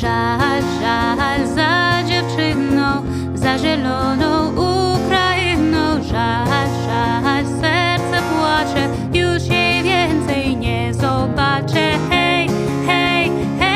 山。